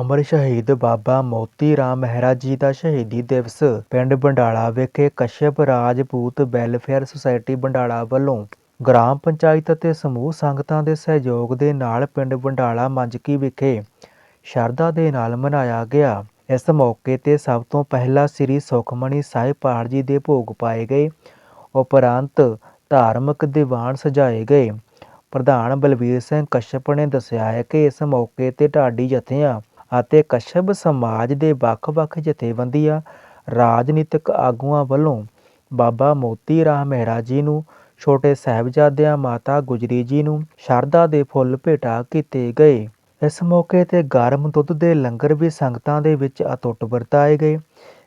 ਅਮਰ ਸ਼ਹੀਦ ਬਾਬਾ ਮੋਤੀ ਰਾਮ ਮਹਿਰਾ ਜੀ ਦਾ ਸ਼ਹੀਦੀ ਦਿਵਸ ਪਿੰਡ ਬੰਡਾਲਾ ਵਿਖੇ ਕਸ਼ਯਪ ਰਾਜਪੂਤ ਵੈਲਫੇਅਰ ਸੁਸਾਇਟੀ ਬੰਡਾਲਾ ਵੱਲੋਂ ਗ੍ਰਾਮ ਪੰਚਾਇਤ ਅਤੇ ਸਮੂਹ ਸੰਗਤਾਂ ਦੇ ਸਹਿਯੋਗ ਦੇ ਨਾਲ ਪਿੰਡ ਬੰਡਾਲਾ ਮੰਜਕੀ ਵਿਖੇ ਸ਼ਰਧਾ ਦੇ ਨਾਲ ਮਨਾਇਆ ਗਿਆ। ਇਸ ਮੌਕੇ ਤੇ ਸਭ ਤੋਂ ਪਹਿਲਾਂ ਸ੍ਰੀ ਸੁਖਮਣੀ ਸਾਹਿਬ ਪਾਠ ਜੀ ਦੇ ਭੋਗ ਪਾਏ ਗਏ। ਉਪਰੰਤ ਧਾਰਮਿਕ ਦੀਵਾਨ ਸਜਾਏ ਗਏ। ਪ੍ਰਧਾਨ ਬਲਵੀਰ ਸਿੰਘ ਕਸ਼ਯਪ ਨੇ ਦੱਸਿਆ ਹੈ ਕਿ ਇਸ ਮੌਕੇ ਤੇ ਢਾਡੀ ਜਥਿਆਂ ਅਤੇ ਕਸ਼ਯਪ ਸਮਾਜ ਦੇ ਵੱਖ-ਵੱਖ ਜਥੇਬੰਦੀਆਂ ਰਾਜਨੀਤਿਕ ਆਗੂਆਂ ਵੱਲੋਂ ਬਾਬਾ ਮੋਤੀ ਰਾਮ ਮਹਿਰਾ ਜੀ ਨੂੰ, ਛੋਟੇ ਸਾਹਿਬਜ਼ਾਦਿਆਂ ਮਾਤਾ ਗੁਜਰੀ ਜੀ ਨੂੰ ਸ਼ਰਧਾ ਦੇ ਫੁੱਲ ਭੇਟਾ ਕੀਤੇ ਗਏ। ਇਸ ਮੌਕੇ ਤੇ ਗਰਮ ਦੁੱਧ ਦੇ ਲੰਗਰ ਵੀ ਸੰਗਤਾਂ ਦੇ ਵਿੱਚ ਅਤੁੱਟ ਵਰਤਾਏ ਗਏ।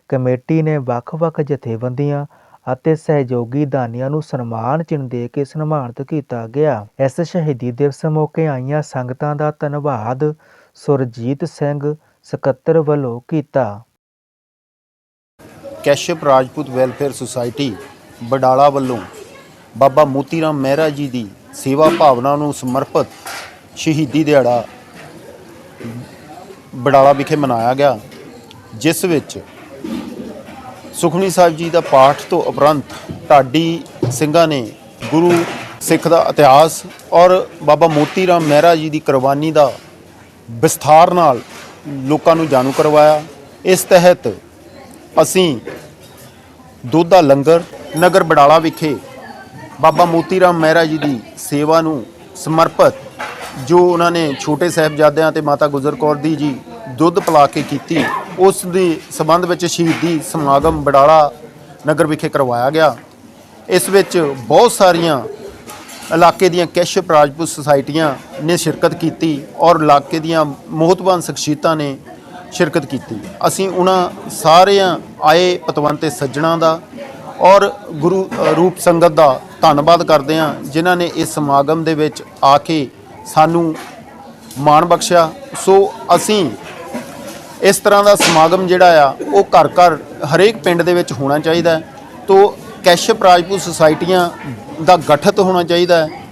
ਕਮੇਟੀ ਨੇ ਵੱਖ-ਵੱਖ ਜਥੇਬੰਦੀਆਂ ਅਤੇ ਸਹਿਯੋਗੀ ਦਾਨੀਆਂ ਨੂੰ ਸਨਮਾਨ ਚਿੰਨ੍ਹ ਦੇ ਕੇ ਸਨਮਾਨਿਤ ਕੀਤਾ ਗਿਆ। ਇਸ ਸ਼ਹੀਦੀ ਦਿਵਸ ਮੌਕੇ ਆਈਆਂ ਸੰਗਤਾਂ ਦਾ ਧੰਨਵਾਦ ਸੁਰਜੀਤ ਸਿੰਘ ਸਕੱਤਰ ਵੱਲੋਂ ਕੀਤਾ। ਕੈਸ਼ਪ ਰਾਜਪੂਤ ਵੈਲਫੇਅਰ ਸੁਸਾਇਟੀ ਬਡਾਲਾ ਵੱਲੋਂ ਬਾਬਾ ਮੋਤੀ ਰਾਮ ਮਹਿਰਾ ਜੀ ਦੀ ਸੇਵਾ ਭਾਵਨਾ ਨੂੰ ਸਮਰਪਿਤ ਸ਼ਹੀਦੀ ਦਿਹਾੜਾ ਬਡਾਲਾ ਵਿਖੇ ਮਨਾਇਆ ਗਿਆ, ਜਿਸ ਵਿੱਚ ਸੁਖਮਨੀ ਸਾਹਿਬ ਜੀ ਦਾ ਪਾਠ ਤੋਂ ਉਪਰੰਤ ਢਾਡੀ ਸਿੰਘਾਂ ਨੇ ਗੁਰੂ ਸਿੱਖ ਦਾ ਇਤਿਹਾਸ ਔਰ ਬਾਬਾ ਮੋਤੀ ਰਾਮ ਮਹਿਰਾ ਜੀ ਦੀ ਕੁਰਬਾਨੀ ਦਾ ਵਿਸਥਾਰ ਨਾਲ ਲੋਕਾਂ ਨੂੰ ਜਾਣੂ ਕਰਵਾਇਆ। ਇਸ ਤਹਿਤ ਅਸੀਂ ਦੁੱਧ ਦਾ ਲੰਗਰ ਨਗਰ ਬਡਾਲਾ ਵਿਖੇ ਬਾਬਾ ਮੋਤੀ ਰਾਮ ਮਹਿਰਾ ਜੀ ਦੀ ਸੇਵਾ ਨੂੰ ਸਮਰਪਿਤ, ਜੋ ਉਹਨਾਂ ਨੇ ਛੋਟੇ ਸਾਹਿਬਜ਼ਾਦਿਆਂ ਤੇ ਮਾਤਾ ਗੁਜਰ ਕੌਰ ਦੀ ਜੀ ਦੁੱਧ ਪਿਲਾ ਕੇ ਕੀਤੀ, ਉਸ ਦੇ ਸਬੰਧ ਵਿੱਚ ਸ਼ਹੀਦੀ ਸਮਾਗਮ ਬਡਾਲਾ ਨਗਰ ਵਿਖੇ ਕਰਵਾਇਆ ਗਿਆ। ਇਸ ਵਿੱਚ ਬਹੁਤ ਸਾਰੀਆਂ ਇਲਾਕੇ ਦੀਆਂ ਕੈਸ਼ਪ ਰਾਜਪੂਤ ਸੁਸਾਇਟੀਆਂ ਨੇ ਸ਼ਿਰਕਤ ਕੀਤੀ ਔਰ ਇਲਾਕੇ ਦੀਆਂ ਮੋਹਤਵਾਨ ਸ਼ਖਸੀਅਤਾਂ ਨੇ ਸ਼ਿਰਕਤ ਕੀਤੀ। ਅਸੀਂ ਉਹਨਾਂ ਸਾਰਿਆਂ ਆਏ ਪਤਵੰਤੇ ਸੱਜਣਾ ਦਾ ਔਰ ਗੁਰੂ ਰੂਪ ਸੰਗਤ ਦਾ ਧੰਨਵਾਦ ਕਰਦੇ ਹਾਂ, ਜਿਨ੍ਹਾਂ ਨੇ ਇਸ ਸਮਾਗਮ ਦੇ ਵਿੱਚ ਆ ਕੇ ਸਾਨੂੰ ਮਾਣ ਬਖਸ਼ਿਆ। ਸੋ ਅਸੀਂ ਇਸ ਤਰ੍ਹਾਂ ਦਾ ਸਮਾਗਮ ਜਿਹੜਾ ਆ, ਉਹ ਘਰ ਘਰ ਹਰੇਕ ਪਿੰਡ ਦੇ ਵਿੱਚ ਹੋਣਾ ਚਾਹੀਦਾ ਹੈ। ਤੋ ਕੈਸ਼ਪ ਰਾਜਪੂਤ ਸੁਸਾਇਟੀਆਂ ਦਾ ਗਠਿਤ ਹੋਣਾ ਚਾਹੀਦਾ ਹੈ।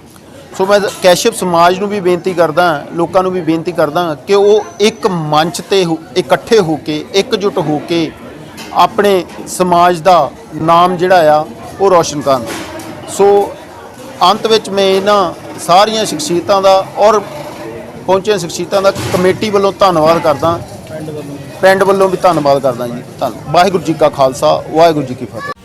ਸੋ ਮੈਂ ਕੈਸ਼ਪ ਸਮਾਜ ਨੂੰ ਵੀ ਬੇਨਤੀ ਕਰਦਾ ਲੋਕਾਂ ਨੂੰ ਵੀ ਬੇਨਤੀ ਕਰਦਾ ਕਿ ਉਹ ਇੱਕ ਮੰਚ ਤੇ ਇਕੱਠੇ ਹੋ ਕੇ ਇਕਜੁੱਟ ਹੋ ਕੇ ਆਪਣੇ ਸਮਾਜ ਦਾ ਨਾਮ ਜਿਹੜਾ ਆ ਉਹ ਰੌਸ਼ਨ ਕਰਨ। ਸੋ ਅੰਤ ਵਿੱਚ ਮੈਂ ਇਹਨਾਂ ਸਾਰੀਆਂ ਸ਼ਖਸੀਅਤਾਂ ਦਾ ਔਰ ਪਹੁੰਚੀਆਂ ਸ਼ਖਸੀਅਤਾਂ ਦਾ ਕਮੇਟੀ ਵੱਲੋਂ ਧੰਨਵਾਦ ਕਰਦਾ। ਪਿੰਡ ਵੱਲੋਂ ਵੀ ਧੰਨਵਾਦ ਕਰਦਾ ਜੀ। ਧੰਨ ਵਾਹਿਗੁਰੂ ਜੀ ਕਾ ਖਾਲਸਾ ਵਾਹਿਗੁਰੂ ਜੀ ਕੀ ਫਤਿਹ।